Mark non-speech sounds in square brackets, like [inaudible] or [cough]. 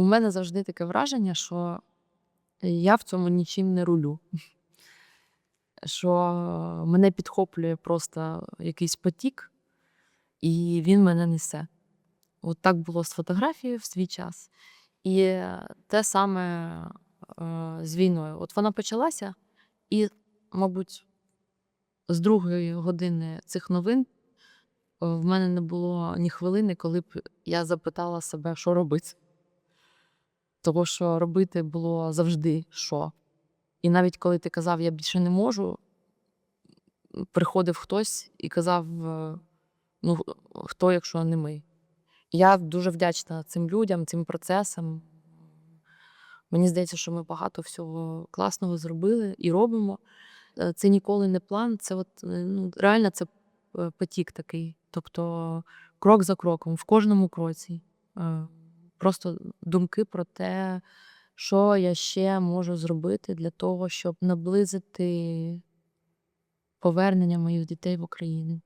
У мене завжди таке враження, що я в цьому нічим не рулю. [laughs] Що мене підхоплює просто якийсь потік, і він мене несе. От так було з фотографією в свій час. І те саме е, з війною. От вона почалася, і, мабуть, з другої години цих новин е, в мене не було ні хвилини, коли б я запитала себе, що робити. Того, що робити було завжди що. І навіть коли ти казав, я більше не можу, приходив хтось і казав: е, ну, хто, якщо не ми. Я дуже вдячна цим людям, цим процесам. Мені здається, що ми багато всього класного зробили і робимо. Е, Це ніколи не план, це от, е, ну, реально це потік такий. Тобто крок за кроком, в кожному кроці. Просто думки про те, що я ще можу зробити для того, щоб наблизити повернення моїх дітей в Україну.